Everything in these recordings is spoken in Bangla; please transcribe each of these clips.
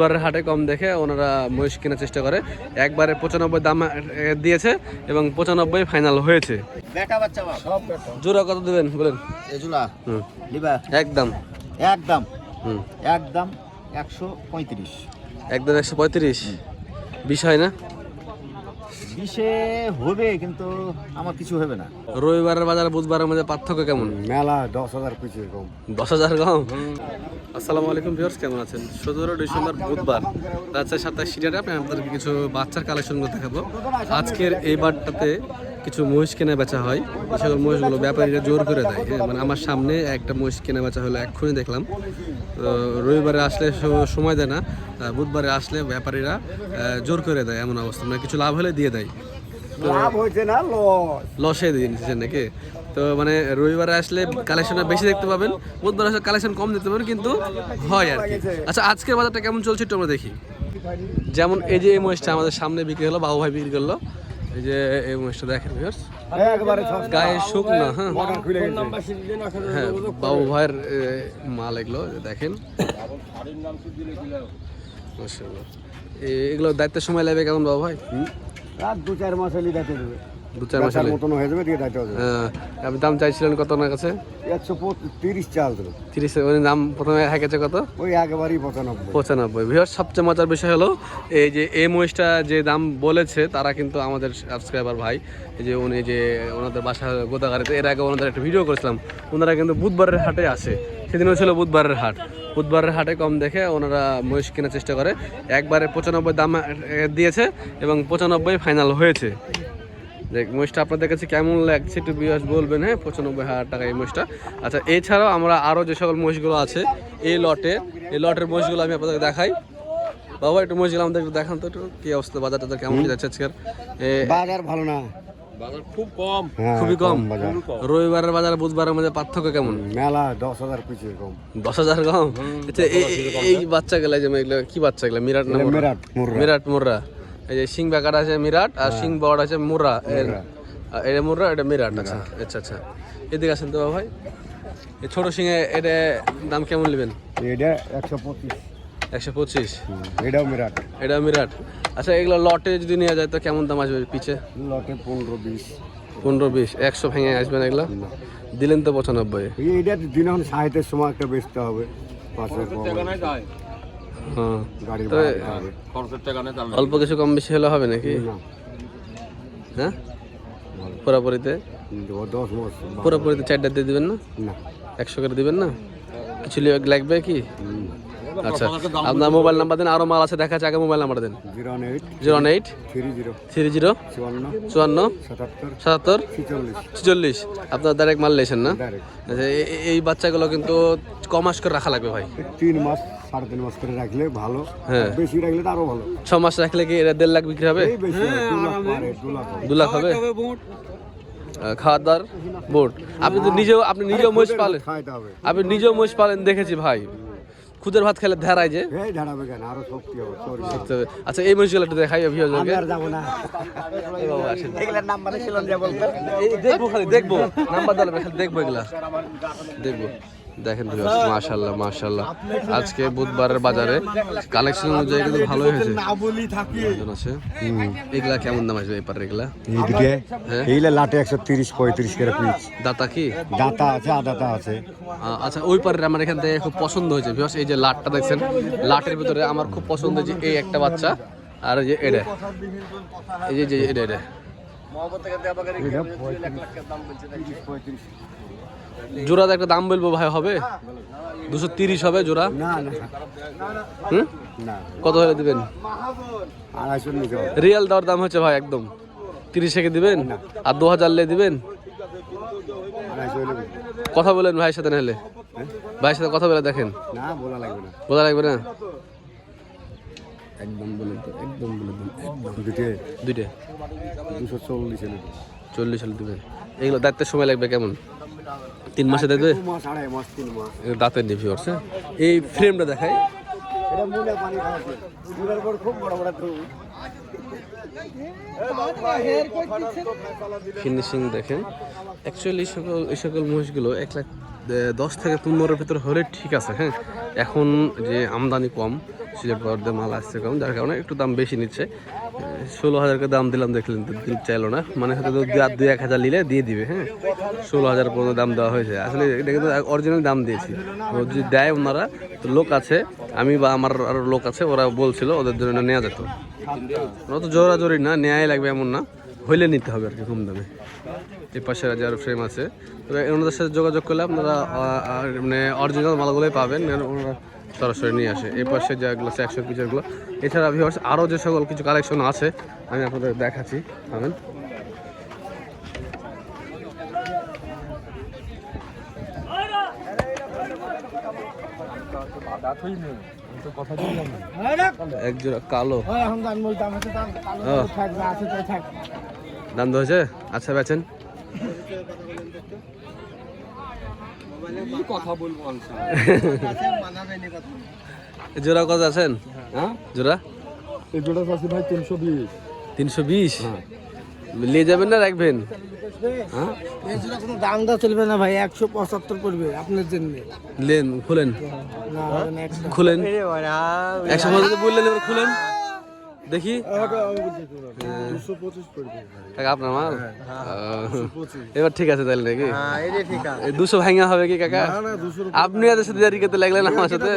বুধবারের হাটে কম দেখে ওনারা মহিষ কেনার চেষ্টা করে। একবারে পঁচানব্বই দাম দিয়েছে এবং পঁচানব্বই ফাইনাল হয়েছে। জোড়া কত দেবেন? বলেন। একদম। একদম। হুম। একদম একশো পঁয়ত্রিশ। একদম একশো পঁয়ত্রিশ? বিষয় না? বিশে হবে কিন্তু আমার কিছু হবে না। রবিবারের বাজার বুধবারের মধ্যে পার্থক্য কেমন? মেলা দশ হাজার পিছিয়ে কম। দশ হাজার কম? আসসালামু আলাইকুম ভিউয়ার্স, কেমন আছেন? সতেরো ডিসেম্বর বুধবার রাজশাহী সাতাশ সিটারে আমি আপনাদেরকে কিছু বাচ্চার কালেকশনগুলো দেখাবো। আজকের এই বারটাতে কিছু মহিষ কেনা বেচা হয়। সকল মহিষগুলো ব্যাপারীরা জোর করে দেয়। হ্যাঁ মানে আমার সামনে একটা মহিষ কেনা বেচা হলো এক্ষুনি দেখলাম। রবিবারে আসলে সময় দেয় না। বুধবারে আসলে ব্যাপারীরা জোর করে দেয় এমন অবস্থা। মানে কিছু লাভ হলে দিয়ে দেয়। লাভ হয়েছে না লস লসে দিয়ে নিচ্ছেন নাকি? তো মানে রবিবারে আসলে কালেকশনটা বেশি দেখতে পাবেন বুধবার আসলে কালেকশন কম দেখতে পাবেন কিন্তু হয় আর কি। আচ্ছা আজকের বাজারটা কেমন চলছে একটু আমরা দেখি। যেমন এই যে এই মহিষটা আমাদের সামনে বিক্রি হলো বাবু ভাই বিক্রি করল। এই যে এই মহিষটা দেখেন viewers। গায়ে শুকনো হ্যাঁ। হ্যাঁ বাবু ভাইয়ের মাল এগুলো দেখেন। এ- এগুলো দায়িত্বের সময় লাগবে কেমন বাবু ভাই? রাত দু চার মাস হলে দেখে দেবে। দু চার মাস মতন হয়ে যাবে দিয়ে দায়িত্ব হ্যাঁ, আপনি দাম চাইছিলেন কত ওনার কাছে? একশো তিরিশ চাল দেবে তিরিশ উনি দাম প্রথমে হেঁকেছে কত? ওই একেবারেই পঁচানব্বই। পঁচানব্বই। বৃহৎ সবচেয়ে মজার বিষয় হলো এই যে এই মহিষটা যে দাম বলেছে তারা কিন্তু আমাদের সাবস্ক্রাইবার ভাই এই যে উনি যে ওনাদের বাসা গোদাগাড়িতে এর আগে ওনাদের একটা ভিডিও করেছিলাম ওনারা কিন্তু বুধবারের হাটে আসে। সেদিনও ছিল বুধবারের হাট। বুধবারের হাটে কম দেখে ওনারা মহিষ কেনার চেষ্টা করে। একবারে পঁচানব্বই দাম দিয়েছে এবং পঁচানব্বই ফাইনাল হয়েছে। দেখ মহিষটা আপনাদের কাছে কেমন লাগছে একটু বিয়াস বলবেন হ্যাঁ? পঁচানব্বই হাজার টাকা এই মহিষটা। আচ্ছা এছাড়াও আমরা আরও যে সকল মহিষগুলো আছে এই লটে এই লটের মহিষগুলো আমি আপনাদের দেখাই। বাবা একটু মহিষগুলো আমাদের একটু দেখান তো একটু কি অবস্থা বাজার টাজার কেমন যাচ্ছে আজকের? বাজার ভালো না। বাজার খুব কম হ্যাঁ, খুবই কম। রবিবারের বাজার বুধবারের মধ্যে পার্থক্য কেমন? মেলা দশ হাজার পিছিয়ে কম। দশ হাজার কম? আচ্ছা এই বাচ্চা গেলা যে কি বাচ্চা গেলা মিরাট না? মেরাট মিরাট মুর্রা। এই যে সিং ব্যাকার আছে মিরাট আর সিং বড় আছে আর এটা মুর্রা এটা মিরাট। আচ্ছা আচ্ছা আচ্ছা। এদিকে আসেন তো বাবা ভাই। এই ছোট সিংয়ে এটা দাম কেমন নেবেন? এটা একশো পঁচিশ। একশো পঁচিশ। এটাও মেরাট। এটা মিরাট। আচ্ছা এগুলো লটে যদি নেওয়া যায় তো কেমন দাম আসবে পিছে? লটে পনেরো বিশ। পনেরো বিশ একশো ভেঙে আসবে না এগুলো? দিলেন তো পঁচানব্বই। এটা দিন এখন সাহিত্যের সময় একটা বেচতে হবে। পাঁচের অল্প কিছু কম বেশি হলে হবে নাকি? হ্যাঁ? পুরাপুরিতে? পুরোপুরিতে চারটা দিয়ে দিবেন না? একশো করে দিবেন না? কিছু লাগবে কি? আচ্ছা। আপনার মোবাইল নাম্বার দেন আরও মাল আছে দেখা আগে মোবাইল নাম্বার দেন। Zero eight. Three zero. চুয়ান্ন। সাতাত্তর। ছিচল্লিশ। আপনার ডাইরেক্ট মাল লেছেন না? আচ্ছা এই বাচ্চাগুলো কিন্তু কমাস করে রাখা লাগবে ভাই। তিন মাস। সাড়ে তিন মাস করে রাখলে ভালো। হ্যাঁ। বেশি রাখলে তো আরও ভালো। ছ মাস রাখলে কি এটা দেড় লাখ বিক্রি হবে? এই দু লাখ হবে। খাওয়ার দাওয়ার বোর্ড আপনি তো নিজেও আপনি নিজেও মহিষ পালেন। আপনি নিজেও মহিষ পালেন দেখেছি ভাই। খুদের ভাত খেলে ধ্যারায় যে। আচ্ছা এই মহিষগুলো একটু দেখাই অভিযোগকে আর যাব না। এগুলোর নাম্বারে ছিল যে বলতো। এই দেখব খালি দেখব। নাম্বার দিলে খালি দেখব এগুলা। দেখব। দেখেন মাশাল্লাহ মাশাল্লাহ আজকে বুধবারের বাজারে কালেকশন অনুযায়ী কিন্তু ভালো হয়েছে। আছে? এগুলা কেমন দাম আসবে এপারে এগুলা? এইদিকে হ্যাঁ। লাটে একশো তিরিশ পঁয়ত্রিশ করে পিস। দাতা কি? দাতা আছে আদাতা আছে। আচ্ছা ওই পারের আমার এখান থেকে খুব পছন্দ হয়েছে। বিকজ এই যে লাটটা দেখছেন লাটের ভিতরে আমার খুব পছন্দ হয়েছে এই একটা বাচ্চা। আর এই যে এটা। এই যে এটা এটা। জোড়াতে একটা দাম বলব ভাই হবে? দুশো তিরিশ হবে জোড়া? হুম? কত হলে দিবেন? রিয়াল দর দাম হচ্ছে ভাই একদম। তিরিশ থেকে দিবেন? আর দু হাজার লে দিবেন? কথা বলেন ভাইয়ের সাথে নাহলে ভাইয়ের সাথে কথা বলে দেখেন। বলা লাগবে না। বোঝা লাগবে না? একদম বলে একদম বলে দুইটা। দুশো চল্লিশ হলে চল্লিশ হলে দিবেন। এগুলো দায়িত্বের সময় লাগবে কেমন? তিন মাসে দেখবে? দাঁতের নিভি করছে এই ফ্রেমটা দেখাই। ফিনিশিং দেখেন। অ্যাকচুয়ালি এই সকল এই সকল মহিষগুলো এক লাখ দশ থেকে পনেরোর ভিতরে হলে ঠিক আছে হ্যাঁ? এখন যে আমদানি কম সিলেট বর্ধে মাল আসছে কম, যার কারণে একটু দাম বেশি নিচ্ছে। ষোলো হাজারকে দাম দিলাম, দেখলেন চাইলো না। মানে হয়তো দু এক হাজার নিলে দিয়ে দিবে হ্যাঁ? ষোলো হাজার পর্যন্ত দাম দেওয়া হয়েছে। আসলে এটা কিন্তু অরিজিনাল দাম দিয়েছি। যদি দেয় ওনারা, তো লোক আছে, আমি বা আমার আরও লোক আছে, ওরা বলছিল ওদের জন্য নেওয়া যেত। ওরা তো জোরাজোরি না, নেয়াই লাগবে এমন না। হইলে নিতে হবে আর কি, কম দামে। এই পাশে যার ফ্রেম আছে। তবে ওনাদের সাথে যোগাযোগ করলে আপনারা আর মানে অরিজিনাল মালগুলোই পাবেন ওনারা সরাসরি নিয়ে আসে। এই পাশে যেগুলো আছে একশো পিচারগুলো এছাড়া ভিউয়ার্স আরও যে সকল কিছু কালেকশন আছে আমি আপনাদের দেখাচ্ছি পাবেন। কালো। দাম হয়েছে আচ্ছা বেছেন কথা বলব আনসার মানা যায়নি কথা জোড়া কত আছেন? হ্যাঁ। জোড়া? এই জোড়া আছে ভাই তিনশো বিশ। তিনশো বিশ? নিয়ে যাবেন না রাখবেন? হ্যাঁ? এই জন্য কোনো দাম দা চলবে না ভাই একশো পঁচাত্তর পড়বে আপনার জন্য। লেন খুলেন। একশো বললেন খুলেন। দেখি। কাকা আপনার মাল? এবার ঠিক আছে তাহলে নাকি? হ্যাঁ ঠিক এই দুশো ভাঙা হবে কি কাকা? আপনি এদের সাথে দেরি করতে লাগলেন আমার সাথে?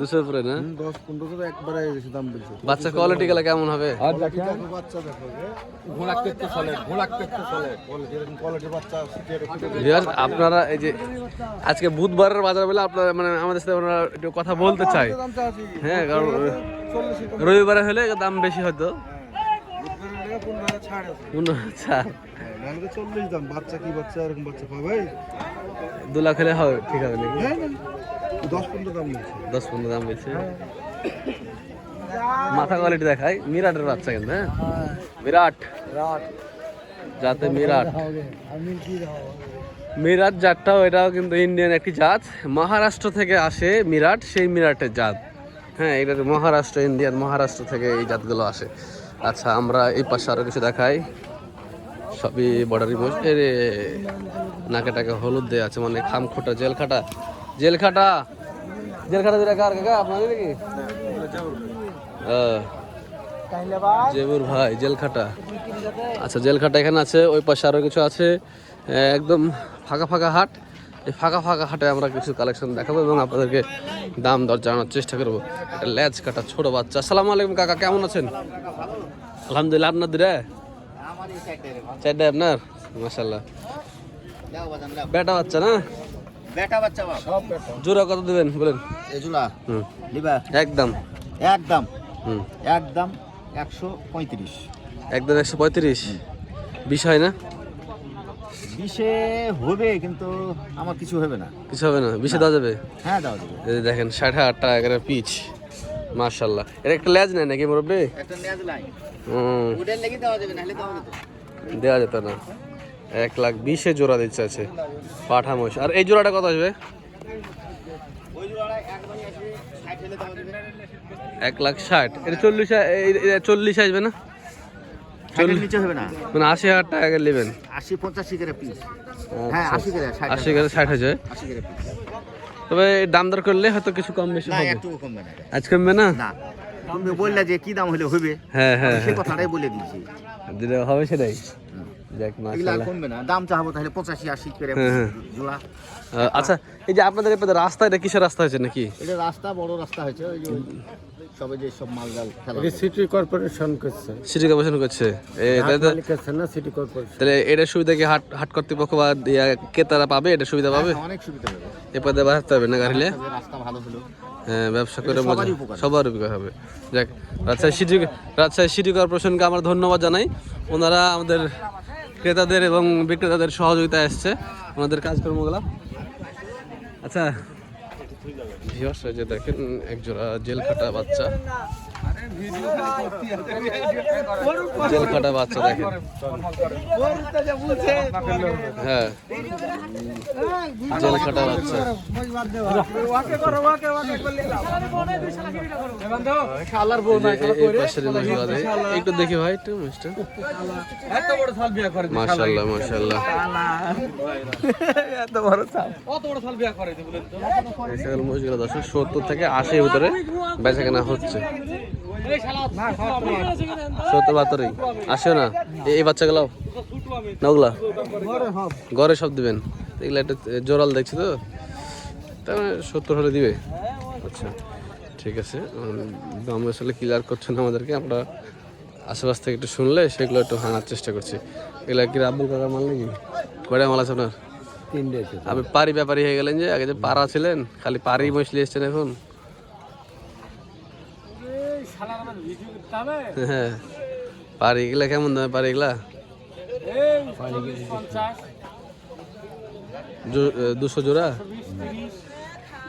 দুশোর উপরে না? বাচ্চা কোয়ালিটি গেলে কেমন হবে? আপনারা এই যে আজকে বুধবারের বাজার বেলা আপনারা মানে আমাদের সাথে ওনারা একটু কথা বলতে চাই হ্যাঁ কারণ রবিবারে হলে দাম বেশি হয়তো। দু লাখ হলে হবে, ঠিক হবে মাথা কোয়ালিটি দেখাই, মিরাটের বাচ্চা কিন্তু হ্যাঁ? বিরাট যাতে মিরাট। মিরাট জাতটাও এটাও কিন্তু ইন্ডিয়ান একটি জাত। মহারাষ্ট্র থেকে আসে মিরাট, সেই মিরাটের জাত। হ্যাঁ এটা মহারাষ্ট্র, ইন্ডিয়ান মহারাষ্ট্র থেকে এই জাতগুলো আসে। আচ্ছা আমরা এই পাশে আরও কিছু দেখাই। সবই বর্ডারি মোষ এ রে, নাকে টাকে হলুদ দেওয়া আছে মানে খামখোটা জেল খাটা জেল খাটা জেল খাটা যেটা কার কাকা আপনাদের নাকি? জেবুর ভাই, জেলখাটা। আচ্ছা জেলখাটা এখানে আছে, ওই পাশে আরও কিছু আছে। একদম ফাঁকা ফাঁকা হাট। এই ফাঁকা ফাঁকা হাটে আমরা কিছু কালেকশন দেখাবো এবং আপনাদেরকে দাম দর জানানোর চেষ্টা করব। একটা ল্যাচ কাটা ছোট বাচ্চা। আসসালামু আলাইকুম কাকা কেমন আছেন? আলহামদুলিল্লাহ আপনার? দিরে চারটে আপনার মাসাল্লাহ বেটা বাচ্চা না জোড়া কত দেবেন বলেন? হুম। একদম। একদম। হুম। একদম একশো পঁয়ত্রিশ। একদম একশো পঁয়ত্রিশ? বিশ হয় না? বিশে হবে কিন্তু আমার কিছু হবে না। কিছু হবে না? বিশে দেওয়া যাবে? হ্যাঁ দাও দেবে এই দেখেন ষাট হাজার টাকা করে পিচ। মার্শাল্লাহ এটা একটা লেজ নেয় নাকি মুরব্বী? একটা নেওয়া লাই হুম, ওটার লেগে দেওয়া যাবে নাহলে দেওয়া যেত। দেওয়া যেত না। এক লাখ বিশে জোড়া দিচ্ছে আছে। পাঠা মহিষ। আর এই জোড়াটা কত আসবে? দেওয়া যাবে। এক লাখ ষাট। এটা চল্লিশ চল্লিশ আসবে না? নিচে হবে না। মানে আশি হাজার টাকা নেবেন। আশি পঞ্চাশি করে পিস হ্যাঁ আশি করে আশি করে ষাট হয়েছে আশি করে পিস তবে দাম দর করলে হয়তো কিছু কম বেশি হবে। একটু কমবে না। আজ কমবে না? না। তুমি বললে যে কি দাম হলে হবে? হ্যাঁ হ্যাঁ সেই কথাটাই বলে দিয়েছি। যেটা হবে সেটাই। যাক মাশাআল্লাহ। কমবে না। দাম চাহাবো তাহলে পঁচাশি আশি করে হ্যাঁ, হ্যাঁ। জোড়া। আচ্ছা এই যে আপনাদের রাস্তা এটা কিসের রাস্তা হয়েছে নাকি? এটা রাস্তা বড় রাস্তা হয়েছে ওই যে সবে যে সব মালগাল খেলা সিটি কর্পোরেশন করছে। সিটি কর্পোরেশন করছে। না সিটি কর্পোরেশন তাহলে এটার সুবিধা কি হাট হাট কর্তৃপক্ষ বা ক্রেতারা পাবে? এটা সুবিধা পাবে? হ্যাঁ, অনেক সুবিধা হবে এ বাড়াতে হবে না গাড়িলে? রাস্তা ভালো হলো। হ্যাঁ ব্যবসা করে মজা সবার উপকার হবে। যাক রাজশাহী সিটি রাজশাহী সিটি কর্পোরেশনকে আমরা ধন্যবাদ জানাই। ওনারা আমাদের ক্রেতাদের এবং বিক্রেতাদের সহযোগিতা এসছে। ওনাদের কাজকর্মগুলো। আচ্ছা। এই যে দেখেন একজোড়া জেল খাটা বাচ্চা। জেল কাটা বাচ্চা দেখেন হ্যাঁ জেল কাটা বাচ্চা। একটু দেখি ভাই একটু মিষ্টি মাশাল্লাহ সত্তর থেকে আশির ভিতরে বেচা কেনা হচ্ছে সত্তর বাহাত্তরই। আসেও না। এই- বাচ্চাগুলো না ওগুলা ঘরে সব দিবেন। এগুলো একটা জোরাল দেখছি তো। তার মানে সত্তর হলে দিবে। আচ্ছা ঠিক আছে। দাম আসলে ক্লিয়ার করছেন আমাদেরকে। আমরা আশেপাশ থেকে একটু শুনলে সেগুলো একটু ভাঙার চেষ্টা করছি। এগুলো কি আব্দুল কাকার মাল নাকি? কয়টা মাল আছে আপনার? আপনি পারি ব্যাপারী হয়ে গেলেন যে আগে যে পাড়া ছিলেন খালি পারি মছলি এসছেন এখন? হ্যাঁ। পারি এগুলা কেমন দামে পারি এগুলা দুশো জোড়া?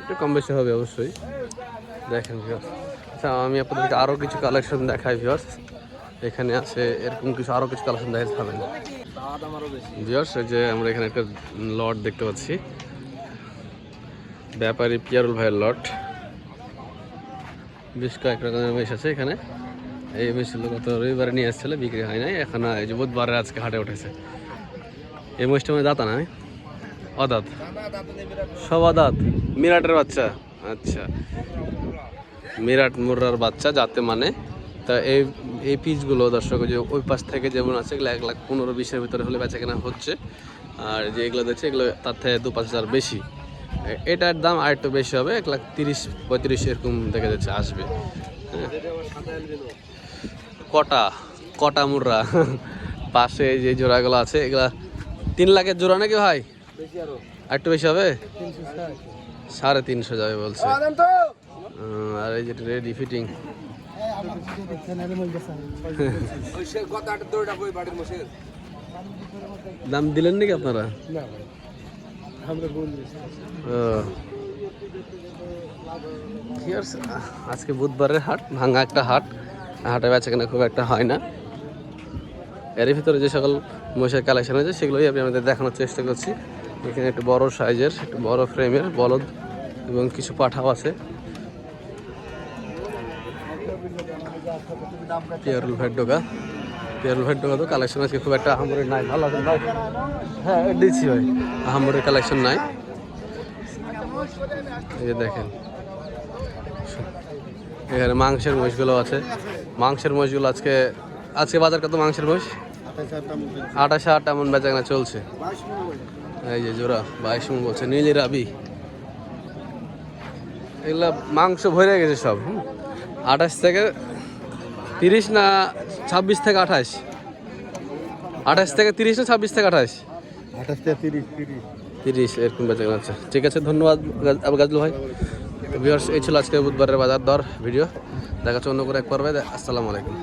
একটু কম বেশি হবে অবশ্যই। দেখেন আচ্ছা আমি আপনাদেরকে আরও কিছু কালেকশন দেখাই ভিউয়ার্স এখানে আছে এরকম কিছু আরও কিছু কালেকশন দেখাতে পাবেন এই যে আমরা এখানে একটা লট দেখতে পাচ্ছি। ব্যাপারী পিয়ারুল ভাইয়ের লট বেশ কয়েক রকমের মেশ আছে এখানে। এই মেশগুলো গত রবিবারে নিয়ে এসেছিল বিক্রি হয় নাই। এখন এই যে বুধবারে আজকে হাটে উঠেছে। এই মহিষটা মানে দাঁতা না অদাত। সব অদাঁত। মিরাটের বাচ্চা। আচ্ছা। মিরাট মুর্রার বাচ্চা যাতে মানে। তা এই এই পিসগুলো দর্শক যে ওই পাশ থেকে যেমন আছে, এগুলো এক লাখ পনেরো বিশের ভিতরে হলে বেচা কেনা হচ্ছে। আর যে এগুলো দেখছে, এগুলো তার থেকে দু পাঁচ হাজার বেশি। এটার দাম আর একটু বেশি হবে, এক লাখ তিরিশ, পঁয়ত্রিশ এরকম দেখা যাচ্ছে, আসবে। হ্যাঁ। কটা কটা মুর্রা পাশে যে জোড়াগুলো আছে এগুলা তিন লাখের জোড়া নাকি ভাই? আর। একটু বেশি হবে? সাড়ে তিনশো যাবে বলছে। আর এই যে রেডি ফিটিং দাম দিলেন নাকি আপনারা? ও। আজকে বুধবারের হাট ভাঙা একটা হাট। হাটে বেচা কেনা খুব একটা হয় না। এর ভিতরে যে সকল মহিষের কালেকশন হয়েছে সেগুলোই আমি আমাদের দেখানোর চেষ্টা করছি। এখানে একটু বড় সাইজের, একটু বড় ফ্রেমের বলদ এবং কিছু পাঠাও আছে। পিয়ারুল ভাইয়ের ডোকা পিয়ারুল ভাইয়ের ডোকা তো কালেকশন আজকে খুব একটা আহামরি নাই। ভালো হ্যাঁ দিচ্ছি, ভাই। আহামরি কালেকশন নাই। এই দেখেন। এখানে মাংসের মহিষগুলো আছে। মাংসের মহিষগুলো আজকে আজকে বাজার কত মাংসের মহিষ? আঠাশে আট এমন বেচা কেনা চলছে। এই যে জোড়া বাইশ মন বলছে নীলি রাবি। এগুলা মাংস ভরে গেছে সব হুম। আঠাশ থেকে তিরিশ না ছাব্বিশ থেকে আঠাশ? আঠাশ থেকে তিরিশ না ছাব্বিশ থেকে আঠাশ? আঠাশ থেকে তিরিশ তিরিশ। তিরিশ এরকম বেচা কেনা আছে ঠিক আছে ধন্যবাদ গাজলু ভাই। ভিউয়ার্স এই ছিল আজকে বুধবারের বাজার দর ভিডিও। দেখা হচ্ছে অন্য করে এক পর্বে। আসসালামু আলাইকুম।